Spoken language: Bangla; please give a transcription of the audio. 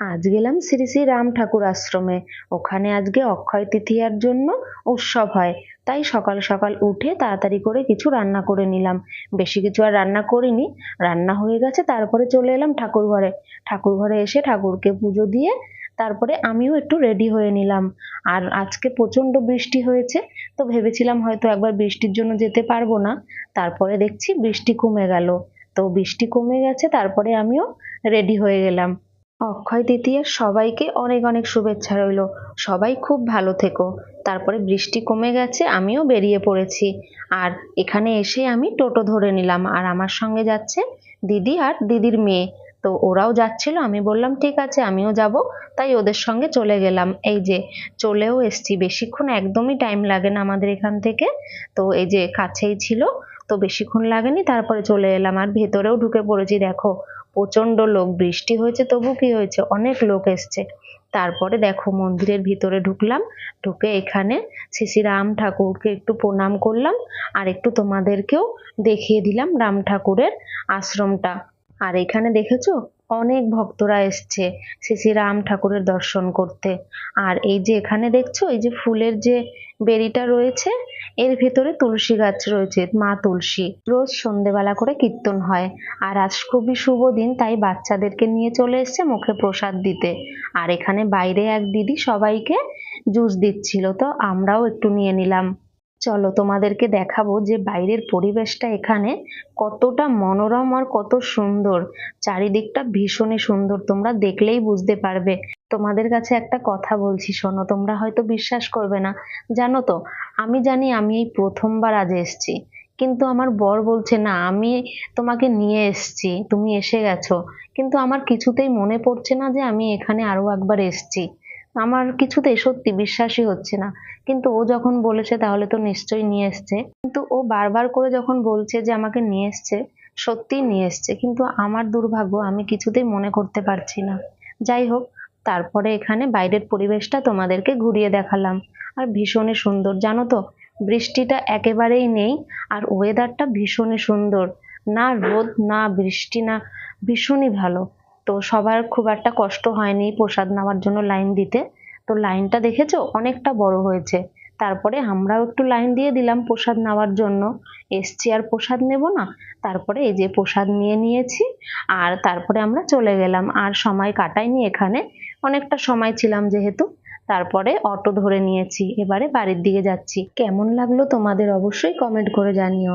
আজ গেলাম শ্রী শ্রী রাম ঠাকুর আশ্রমে। ওখানে আজকে অক্ষয় তৃতীয়ার জন্য উৎসব হয়। তাই সকাল সকাল উঠে তাড়াতাড়ি করে কিছু রান্না করে নিলাম। বেশি কিছু আর রান্না করিনি। রান্না হয়ে গেছে, তারপরে চলে এলাম ঠাকুর ঘরে। ঠাকুর ঘরে এসে ঠাকুরকে পুজো দিয়ে তারপরে আমিও একটু রেডি হয়ে নিলাম। আর আজকে প্রচণ্ড বৃষ্টি হয়েছে, তো ভেবেছিলাম হয়তো একবার বৃষ্টির জন্য যেতে পারব না। তারপরে দেখছি বৃষ্টি কমে গেল। তো বৃষ্টি কমে গেছে, তারপরে আমিও রেডি হয়ে গেলাম। অক্ষয় তৃতীয়ার সবাইকে অনেক অনেক শুভেচ্ছা রইল। সবাই খুব ভালো থেকো। তারপরে বৃষ্টি কমে গেছে, আমিও বেরিয়ে পড়েছি। আর এখানে এসে আমি টোটো ধরে নিলাম। আর আমার সঙ্গে যাচ্ছে দিদি আর দিদির মেয়ে। তো ওরাও যাচ্ছিল, আমি বললাম, ঠিক আছে, আমিও যাব। তাই ওদের সঙ্গে চলে গেলাম। এই যে চলেও এসছি। বেশিক্ষণ একদমই টাইম লাগে না আমাদের এখান থেকে। তো এই যে কাছেই ছিল তো বেশিক্ষণ লাগেনি, তারপরে চলে এলাম। আর ভেতরেও ঢুকে পড়েছি, দেখো, প্রচণ্ড লোক, বৃষ্টি হয়েছে, তবু কি হয়েছে, অনেক লোক এসছে। তারপরে দেখো, মন্দিরের ভিতরে ঢুকলাম, ঢুকে এখানে শ্রী রাম ঠাকুরকে একটু প্রণাম করলাম, আর একটু তোমাদেরকেও দেখিয়ে দিলাম রাম ঠাকুরের আশ্রমটা। আর এখানে দেখেছ? অনেক ভক্তরা এসছে শ্রী রাম ঠাকুরের দর্শন করতে। আর এই যে এখানে দেখছ, এই যে ফুলের যে বেরিটা রয়েছে, এর ভেতরে তুলসী গাছ রয়েছে, মা তুলসী। রোজ সন্ধেবেলা করে কীর্তন হয়। আর আজ খুবই শুভ দিন, তাই বাচ্চাদেরকে নিয়ে চলে এসছে মুখে প্রসাদ দিতে। আর এখানে বাইরে এক দিদি সবাইকে জুস দিচ্ছিল, তো আমরাও একটু নিয়ে নিলাম। চলো তোমাদেরকে দেখাবো যে বাইরের পরিবেশটা এখানে কতটা মনোরম আর কত সুন্দর। চারিদিকটা ভীষণই সুন্দর, তোমরা দেখলেই বুঝতে পারবে। তোমাদের কাছে একটা কথা বলছি, শোনো, তোমরা হয়তো বিশ্বাস করবে না। জানো তো, আমি জানি আমি এই প্রথমবার আজ এসছি, কিন্তু আমার বর বলছে, না, আমি তোমাকে নিয়ে এসছি, তুমি এসে গেছো। কিন্তু আমার কিছুতেই মনে পড়ছে না যে আমি এখানে আরও একবার এসছি। আমার কিছুতেই সত্যি বিশ্বাসই হচ্ছে না। কিন্তু ও যখন বলেছে, তাহলে তো নিশ্চয়ই নিয়ে এসছে। কিন্তু ও বারবার করে যখন বলছে যে আমাকে নিয়ে এসছে, সত্যিই নিয়ে এসছে। কিন্তু আমার দুর্ভাগ্য, আমি কিছুতেই মনে করতে পারছি না। যাই হোক, তারপরে এখানে বাইরের পরিবেশটা তোমাদেরকে ঘুরিয়ে দেখালাম। আর ভীষণই সুন্দর, জানো তো? বৃষ্টিটা একেবারেই নেই, আর ওয়েদারটা ভীষণই সুন্দর। না রোদ, না বৃষ্টি, না ভীষণই ভালো। তো সবার খুব একটা কষ্ট হয়নি প্রসাদ নেওয়ার জন্য লাইন দিতে। তো লাইনটা দেখেছ? অনেকটা বড় হয়েছে। তারপরে আমরাও একটু লাইন দিয়ে দিলাম প্রসাদ নেওয়ার জন্য। এসছি আর প্রসাদ নেব না। তারপরে এই যে প্রসাদ নিয়ে নিয়েছি আর তারপরে আমরা চলে গেলাম। আর সময় কাটাইনি এখানে। অনেকটা সময় ছিলাম যেহেতু। তারপরে অটো ধরে নিয়েছি। এবারে বাড়ির দিকে যাচ্ছি। কেমন লাগল তোমাদের অবশ্যই কমেন্ট করে জানিও।